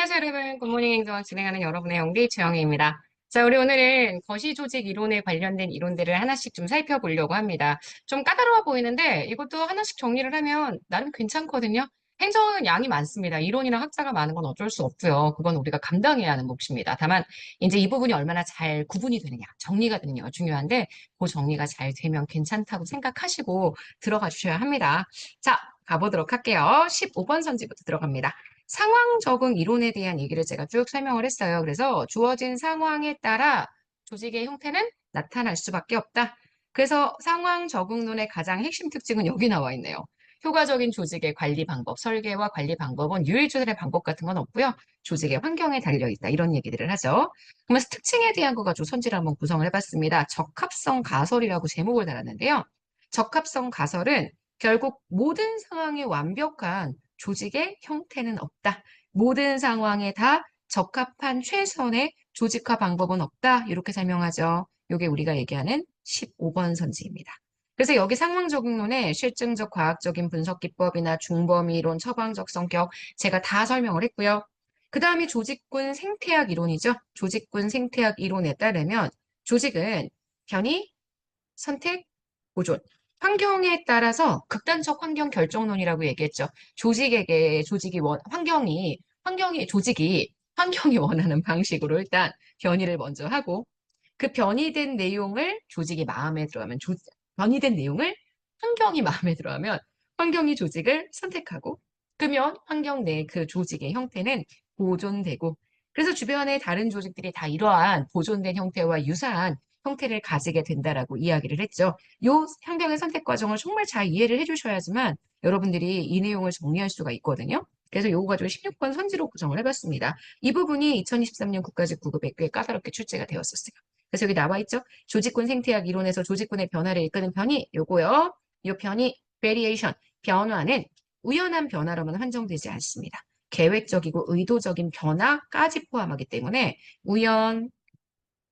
안녕하세요, 여러분. 굿모닝 행정 진행하는 여러분의 영디 최영희입니다. 자, 우리 오늘은 거시 조직 이론에 관련된 이론들을 하나씩 좀 살펴보려고 합니다. 좀 까다로워 보이는데 이것도 하나씩 정리를 하면 나름 괜찮거든요. 행정은 양이 많습니다. 이론이나 학자가 많은 건 어쩔 수 없고요. 그건 우리가 감당해야 하는 몫입니다. 다만 이제 이 부분이 얼마나 잘 구분이 되느냐, 정리가 되느냐가 중요한데 그 정리가 잘 되면 괜찮다고 생각하시고 들어가 주셔야 합니다. 자, 가보도록 할게요. 15번 선지부터 들어갑니다. 상황 적응 이론에 대한 얘기를 제가 쭉 설명을 했어요. 그래서 주어진 상황에 따라 조직의 형태는 나타날 수밖에 없다. 그래서 상황 적응론의 가장 핵심 특징은 여기 나와 있네요. 효과적인 조직의 관리 방법, 설계와 관리 방법은 유일조절의 방법 같은 건 없고요. 조직의 환경에 달려 있다. 이런 얘기들을 하죠. 그러면서 특징에 대한 거 가지고 선지를 한번 구성을 해봤습니다. 적합성 가설이라고 제목을 달았는데요. 적합성 가설은 결국 모든 상황에 완벽한 조직의 형태는 없다. 모든 상황에 다 적합한 최선의 조직화 방법은 없다. 이렇게 설명하죠. 이게 우리가 얘기하는 15번 선지입니다. 그래서 여기 상황 적응론의 실증적 과학적인 분석 기법이나 중범위 이론, 처방적 성격 제가 다 설명을 했고요. 그 다음에 조직군 생태학 이론이죠. 조직군 생태학 이론에 따르면 조직은 편의, 선택, 보존, 환경에 따라서 극단적 환경 결정론이라고 얘기했죠. 조직에게 조직이 원, 환경이 환경이 조직이 환경이 원하는 방식으로 일단 변이를 먼저 하고 그 변이된 내용을 조직이 마음에 들어하면 조, 변이된 내용을 환경이 마음에 들어하면 환경이 조직을 선택하고 그러면 환경 내 그 조직의 형태는 보존되고 그래서 주변의 다른 조직들이 다 이러한 보존된 형태와 유사한 형태를 가지게 된다라고 이야기를 했죠. 이 환경의 선택 과정을 정말 잘 이해를 해주셔야지만 여러분들이 이 내용을 정리할 수가 있거든요. 그래서 요거 가지고 16번 선지로 구성을 해봤습니다. 이 부분이 2023년 국가직 9급에 꽤 까다롭게 출제가 되었었어요. 그래서 여기 나와 있죠. 조직군 생태학 이론에서 조직군의 변화를 이끄는 편이 요거요. 요 편이 variation, 변화는 우연한 변화로만 한정되지 않습니다. 계획적이고 의도적인 변화까지 포함하기 때문에 우연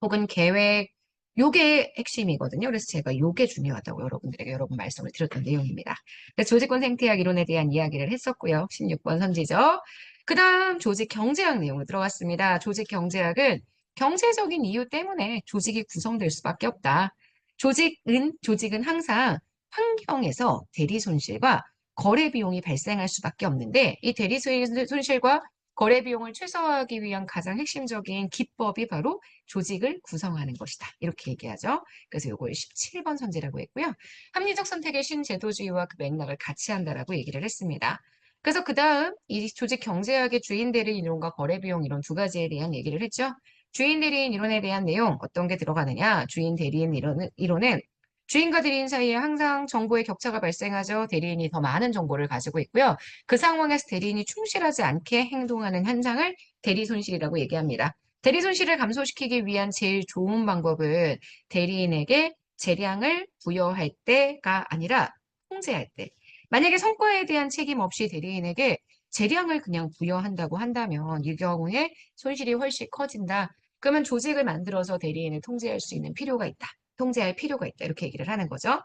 혹은 계획 요게 핵심이거든요. 그래서 제가 요게 중요하다고 여러분들에게 여러 분 말씀을 드렸던 내용입니다. 그래서 조직권 생태학 이론에 대한 이야기를 했었고요. 16번 선지죠. 그 다음 조직 경제학 내용으로 들어갔습니다. 조직 경제학은 경제적인 이유 때문에 조직이 구성될 수밖에 없다. 조직은, 조직은 항상 환경에서 대리 손실과 거래 비용이 발생할 수밖에 없는데 이 대리 손실과 거래 비용을 최소화하기 위한 가장 핵심적인 기법이 바로 조직을 구성하는 것이다. 이렇게 얘기하죠. 그래서 이걸 17번 선지라고 했고요. 합리적 선택의 신제도주의와 그 맥락을 같이 한다라고 얘기를 했습니다. 그래서 그 다음 이 조직 경제학의 주인 대리인 이론과 거래 비용 이론 두 가지에 대한 얘기를 했죠. 주인 대리인 이론에 대한 내용 어떤 게 들어가느냐? 주인 대리인 이론은, 이론은 주인과 대리인 사이에 항상 정보의 격차가 발생하죠. 대리인이 더 많은 정보를 가지고 있고요. 그 상황에서 대리인이 충실하지 않게 행동하는 현상을 대리 손실이라고 얘기합니다. 대리 손실을 감소시키기 위한 제일 좋은 방법은 대리인에게 재량을 부여할 때가 아니라 통제할 때. 만약에 성과에 대한 책임 없이 대리인에게 재량을 그냥 부여한다고 한다면 이 경우에 손실이 훨씬 커진다. 그러면 조직을 만들어서 대리인을 통제할 수 있는 필요가 있다. 통제할 필요가 있다. 이렇게 얘기를 하는 거죠.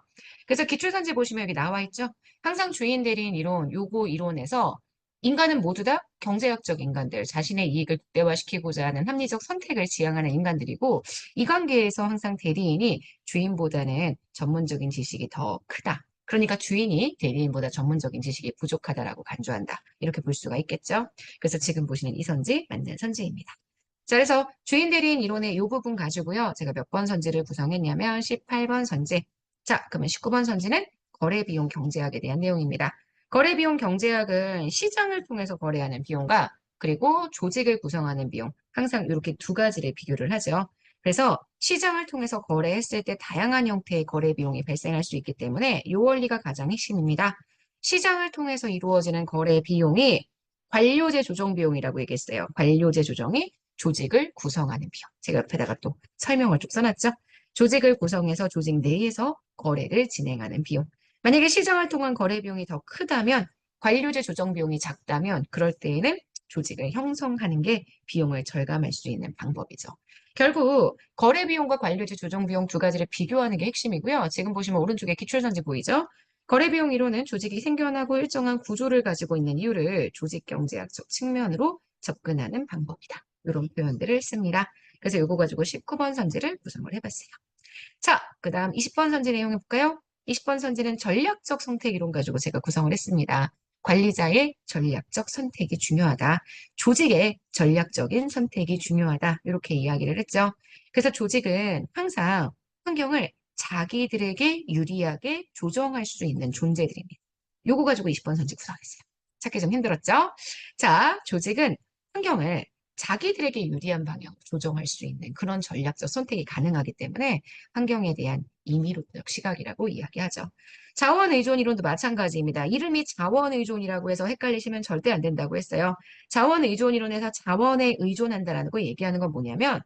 그래서 기출선지 보시면 여기 나와 있죠. 항상 주인 대리인 이론, 요거 이론에서 인간은 모두 다 경제학적 인간들, 자신의 이익을 극대화시키고자 하는 합리적 선택을 지향하는 인간들이고 이 관계에서 항상 대리인이 주인보다는 전문적인 지식이 더 크다. 그러니까 주인이 대리인보다 전문적인 지식이 부족하다라고 간주한다. 이렇게 볼 수가 있겠죠. 그래서 지금 보시는 이 선지 맞는 선지입니다. 자, 그래서 주인 대리인 이론의 이 부분 가지고요. 제가 몇 번 선지를 구성했냐면 18번 선지. 자, 그러면 19번 선지는 거래비용 경제학에 대한 내용입니다. 거래비용 경제학은 시장을 통해서 거래하는 비용과 그리고 조직을 구성하는 비용, 항상 이렇게 두 가지를 비교를 하죠. 그래서 시장을 통해서 거래했을 때 다양한 형태의 거래 비용이 발생할 수 있기 때문에 이 원리가 가장 핵심입니다. 시장을 통해서 이루어지는 거래 비용이 관료제 조정 비용이라고 얘기했어요. 관료제 조정이 조직을 구성하는 비용. 제가 옆에다가 또 설명을 좀 써놨죠. 조직을 구성해서 조직 내에서 거래를 진행하는 비용. 만약에 시장을 통한 거래 비용이 더 크다면 관료제 조정 비용이 작다면 그럴 때에는 조직을 형성하는 게 비용을 절감할 수 있는 방법이죠. 결국 거래 비용과 관료제 조정 비용 두 가지를 비교하는 게 핵심이고요. 지금 보시면 오른쪽에 기출선지 보이죠? 거래 비용 이론은 조직이 생겨나고 일정한 구조를 가지고 있는 이유를 조직 경제학적 측면으로 접근하는 방법이다. 이런 표현들을 씁니다. 그래서 이거 가지고 19번 선지를 구성을 해봤어요. 자, 그 다음 20번 선지 내용 해볼까요? 20번 선지는 전략적 선택 이론 가지고 제가 구성을 했습니다. 관리자의 전략적 선택이 중요하다. 조직의 전략적인 선택이 중요하다. 이렇게 이야기를 했죠. 그래서 조직은 항상 환경을 자기들에게 유리하게 조정할 수 있는 존재들입니다. 요거 가지고 20번 선지 구성했어요. 찾기 좀 힘들었죠? 자, 조직은 환경을 자기들에게 유리한 방향으로 조정할 수 있는 그런 전략적 선택이 가능하기 때문에 환경에 대한 임의로적 시각이라고 이야기하죠. 자원 의존 이론도 마찬가지입니다. 이름이 자원 의존이라고 해서 헷갈리시면 절대 안 된다고 했어요. 자원 의존 이론에서 자원에 의존한다라는 거 얘기하는 건 뭐냐면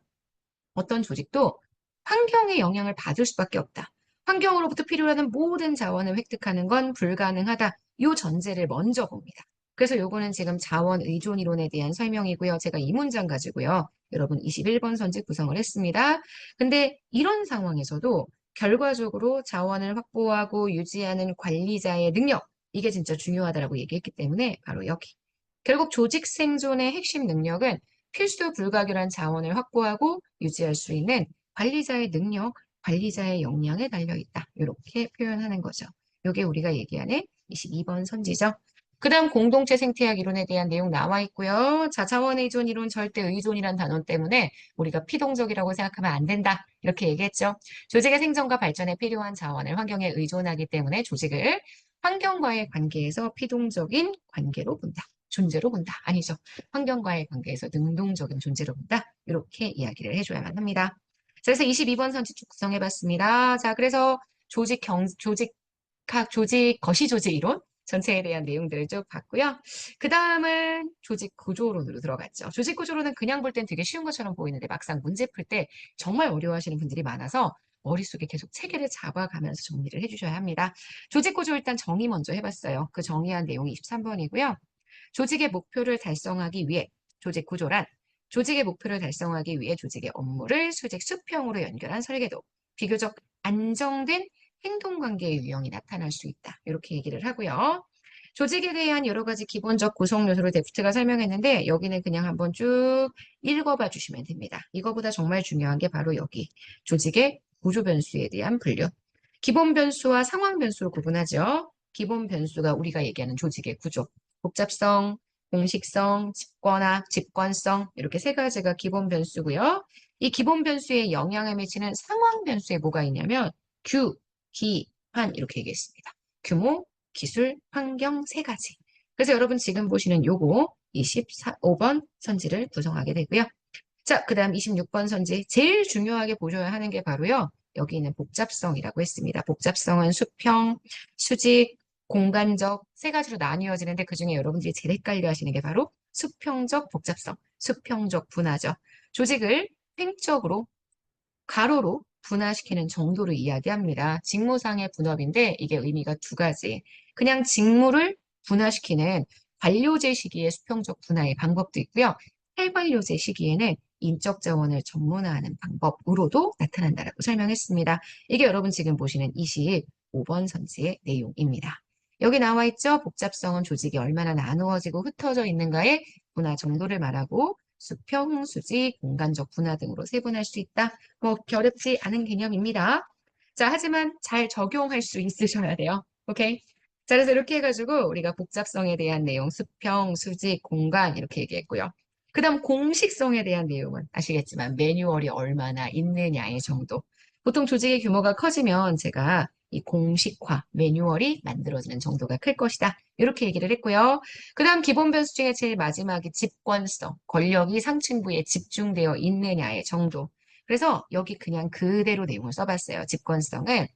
어떤 조직도 환경의 영향을 받을 수밖에 없다. 환경으로부터 필요하는 모든 자원을 획득하는 건 불가능하다. 이 전제를 먼저 봅니다. 그래서 요거는 지금 자원 의존 이론에 대한 설명이고요. 제가 이 문장 가지고요. 여러분 21번 선지 구성을 했습니다. 근데 이런 상황에서도 결과적으로 자원을 확보하고 유지하는 관리자의 능력 이게 진짜 중요하다라고 얘기했기 때문에 바로 여기. 결국 조직 생존의 핵심 능력은 필수 불가결한 자원을 확보하고 유지할 수 있는 관리자의 능력, 관리자의 역량에 달려 있다. 이렇게 표현하는 거죠. 이게 우리가 얘기하는 22번 선지죠. 그 다음 공동체 생태학 이론에 대한 내용 나와 있고요. 자, 자원 의존 이론 절대 의존이란 단어 때문에 우리가 피동적이라고 생각하면 안 된다. 이렇게 얘기했죠. 조직의 생존과 발전에 필요한 자원을 환경에 의존하기 때문에 조직을 환경과의 관계에서 피동적인 관계로 본다. 존재로 본다. 아니죠. 환경과의 관계에서 능동적인 존재로 본다. 이렇게 이야기를 해줘야만 합니다. 자, 그래서 22번 선지 구성해봤습니다. 자, 그래서 조직 경, 조직, 각 조직, 거시 조직 이론, 전체에 대한 내용들을 쭉 봤고요. 그 다음은 조직 구조론으로 들어갔죠. 조직 구조론은 그냥 볼 땐 되게 쉬운 것처럼 보이는데 막상 문제 풀 때 정말 어려워하시는 분들이 많아서 머릿속에 계속 체계를 잡아가면서 정리를 해주셔야 합니다. 조직 구조 일단 정의 먼저 해봤어요. 그 정의한 내용이 23번이고요. 조직의 목표를 달성하기 위해 조직 구조란 조직의 목표를 달성하기 위해 조직의 업무를 수직 수평으로 연결한 설계도, 비교적 안정된 행동관계의 유형이 나타날 수 있다. 이렇게 얘기를 하고요. 조직에 대한 여러 가지 기본적 구성 요소를 데프트가 설명했는데 여기는 그냥 한번 쭉 읽어봐 주시면 됩니다. 이거보다 정말 중요한 게 바로 여기 조직의 구조 변수에 대한 분류. 기본 변수와 상황 변수로 구분하죠. 기본 변수가 우리가 얘기하는 조직의 구조, 복잡성, 공식성, 집권화, 집권성 이렇게 세 가지가 기본 변수고요. 이 기본 변수에 영향을 미치는 상황 변수에 뭐가 있냐면 규, 기, 한 이렇게 얘기했습니다. 규모, 기술, 환경 세 가지. 그래서 여러분 지금 보시는 요거 25번 선지를 구성하게 되고요. 자, 그 다음 26번 선지. 제일 중요하게 보셔야 하는 게 바로요. 여기 있는 복잡성이라고 했습니다. 복잡성은 수평, 수직, 공간적 세 가지로 나뉘어지는데 그중에 여러분들이 제일 헷갈려 하시는 게 바로 수평적 복잡성, 수평적 분화죠. 조직을 횡적으로 가로로 분화시키는 정도를 이야기합니다. 직무상의 분업인데 이게 의미가 두 가지. 그냥 직무를 분화시키는 관료제 시기의 수평적 분화의 방법도 있고요. 탈관료제 시기에는 인적 자원을 전문화하는 방법으로도 나타난다라고 설명했습니다. 이게 여러분 지금 보시는 25번 선지의 내용입니다. 여기 나와 있죠? 복잡성은 조직이 얼마나 나누어지고 흩어져 있는가의 분화 정도를 말하고 수평, 수직, 공간적 분화 등으로 세분할 수 있다. 뭐 어렵지 않은 개념입니다. 자, 하지만 잘 적용할 수 있으셔야 돼요. 오케이? 자, 그래서 이렇게 해가지고 우리가 복잡성에 대한 내용, 수평, 수직, 공간 이렇게 얘기했고요. 그 다음 공식성에 대한 내용은 아시겠지만 매뉴얼이 얼마나 있느냐의 정도. 보통 조직의 규모가 커지면 제가 이 공식화, 매뉴얼이 만들어지는 정도가 클 것이다. 이렇게 얘기를 했고요. 그 다음 기본 변수 중에 제일 마지막이 집권성, 권력이 상층부에 집중되어 있느냐의 정도. 그래서 여기 그냥 그대로 내용을 써봤어요. 집권성은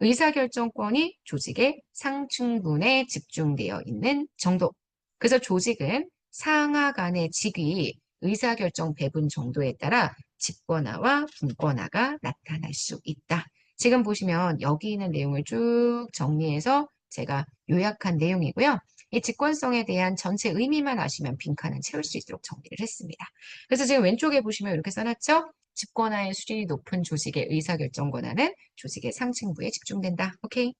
의사결정권이 조직의 상층분에 집중되어 있는 정도. 그래서 조직은 상하 간의 직위, 의사결정 배분 정도에 따라 집권화와 분권화가 나타날 수 있다. 지금 보시면 여기 있는 내용을 쭉 정리해서 제가 요약한 내용이고요. 이 직권성에 대한 전체 의미만 아시면 빈칸은 채울 수 있도록 정리를 했습니다. 그래서 지금 왼쪽에 보시면 이렇게 써놨죠? 집권화의 수준이 높은 조직의 의사결정 권한은 조직의 상층부에 집중된다. 오케이?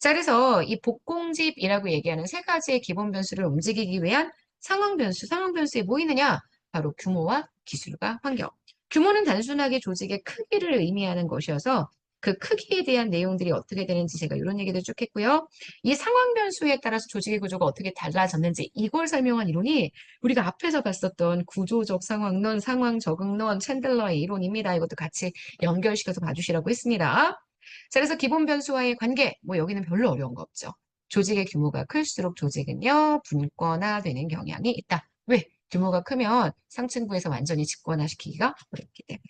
자, 그래서 이 복공집이라고 얘기하는 세 가지의 기본 변수를 움직이기 위한 상황 변수, 상황 변수에 뭐 있느냐? 바로 규모와 기술과 환경. 규모는 단순하게 조직의 크기를 의미하는 것이어서 그 크기에 대한 내용들이 어떻게 되는지 제가 이런 얘기도 쭉 했고요. 이 상황 변수에 따라서 조직의 구조가 어떻게 달라졌는지 이걸 설명한 이론이 우리가 앞에서 봤었던 구조적 상황론, 상황 적응론, 챈들러의 이론입니다. 이것도 같이 연결시켜서 봐주시라고 했습니다. 자, 그래서 기본 변수와의 관계, 뭐 여기는 별로 어려운 거 없죠. 조직의 규모가 클수록 조직은요, 분권화되는 경향이 있다. 왜? 규모가 크면 상층부에서 완전히 집권화시키기가 어렵기 때문에.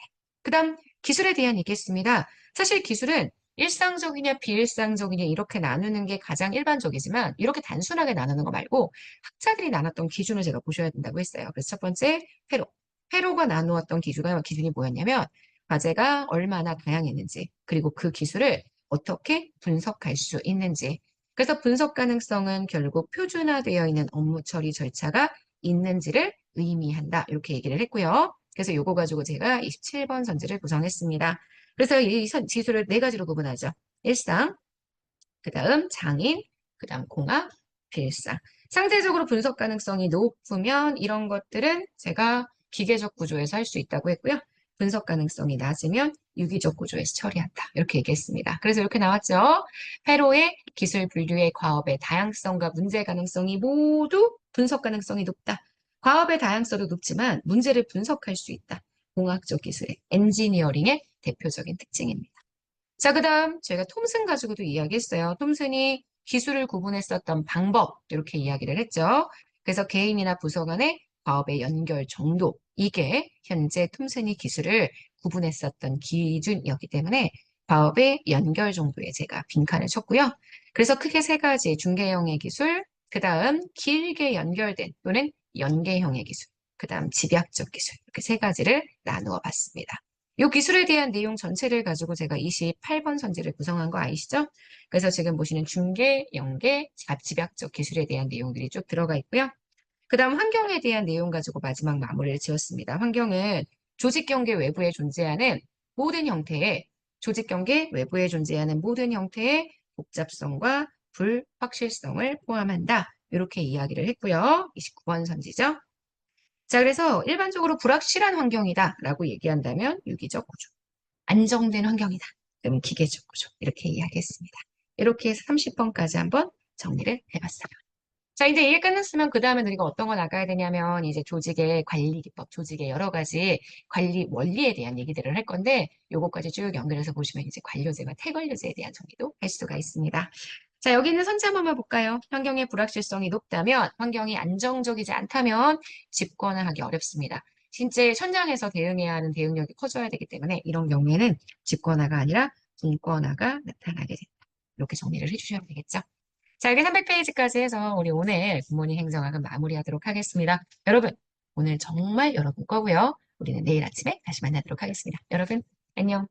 그 다음 기술에 대한 얘기했습니다. 사실 기술은 일상적이냐 비일상적이냐 이렇게 나누는 게 가장 일반적이지만 이렇게 단순하게 나누는 거 말고 학자들이 나눴던 기준을 제가 보셔야 된다고 했어요. 그래서 첫 번째 회로. 회로가 나누었던 기준가 기준이 뭐였냐면 과제가 얼마나 다양했는지 그리고 그 기술을 어떻게 분석할 수 있는지 그래서 분석 가능성은 결국 표준화되어 있는 업무 처리 절차가 있는지를 의미한다. 이렇게 얘기를 했고요. 그래서 요거 가지고 제가 27번 선지를 구성했습니다. 그래서 이 선- 지수를 네 가지로 구분하죠. 일상, 그 다음 장인, 그 다음 공학, 필상. 상대적으로 분석 가능성이 높으면 이런 것들은 제가 기계적 구조에서 할 수 있다고 했고요. 분석 가능성이 낮으면 유기적 구조에서 처리한다. 이렇게 얘기했습니다. 그래서 이렇게 나왔죠. 회로의 기술 분류의 과업의 다양성과 문제 가능성이 모두 분석 가능성이 높다. 과업의 다양성도 높지만 문제를 분석할 수 있다. 공학적 기술의 엔지니어링의 대표적인 특징입니다. 자, 그 다음 저희가 톰슨 가지고도 이야기했어요. 톰슨이 기술을 구분했었던 방법 이렇게 이야기를 했죠. 그래서 개인이나 부서 간의 과업의 연결 정도 이게 현재 톰슨이 기술을 구분했었던 기준이었기 때문에 과업의 연결 정도에 제가 빈칸을 쳤고요. 그래서 크게 세 가지 중개형의 기술, 그 다음 길게 연결된 또는 연계형의 기술, 그 다음 집약적 기술 이렇게 세 가지를 나누어 봤습니다. 이 기술에 대한 내용 전체를 가지고 제가 28번 선지를 구성한 거 아시죠? 그래서 지금 보시는 중개, 연계, 집약적 기술에 대한 내용들이 쭉 들어가 있고요. 그 다음 환경에 대한 내용 가지고 마지막 마무리를 지었습니다. 환경은 조직 경계 외부에 존재하는 모든 형태의 조직 경계 외부에 존재하는 모든 형태의 복잡성과 불확실성을 포함한다. 이렇게 이야기를 했고요. 29번 선지죠. 자, 그래서 일반적으로 불확실한 환경이다라고 얘기한다면 유기적 구조. 안정된 환경이다. 그러면 기계적 구조. 이렇게 이야기했습니다. 이렇게 해서 30번까지 한번 정리를 해봤어요. 자, 이제 이게 끝났으면 그 다음에 우리가 어떤 거 나가야 되냐면 이제 조직의 관리 기법, 조직의 여러 가지 관리 원리에 대한 얘기들을 할 건데 요거까지 쭉 연결해서 보시면 이제 관료제와 태관료제에 대한 정리도 할 수가 있습니다. 자, 여기 있는 선지 한 번만 볼까요? 환경의 불확실성이 높다면, 환경이 안정적이지 않다면 집권화하기 어렵습니다. 실제 현장에서 대응해야 하는 대응력이 커져야 되기 때문에 이런 경우에는 집권화가 아니라 분권화가 나타나게 된다. 이렇게 정리를 해주셔야 되겠죠. 자, 여기 300페이지까지 해서 우리 오늘 굿모닝 행정학은 마무리하도록 하겠습니다. 여러분, 오늘 정말 여러분 거고요. 우리는 내일 아침에 다시 만나도록 하겠습니다. 여러분, 안녕.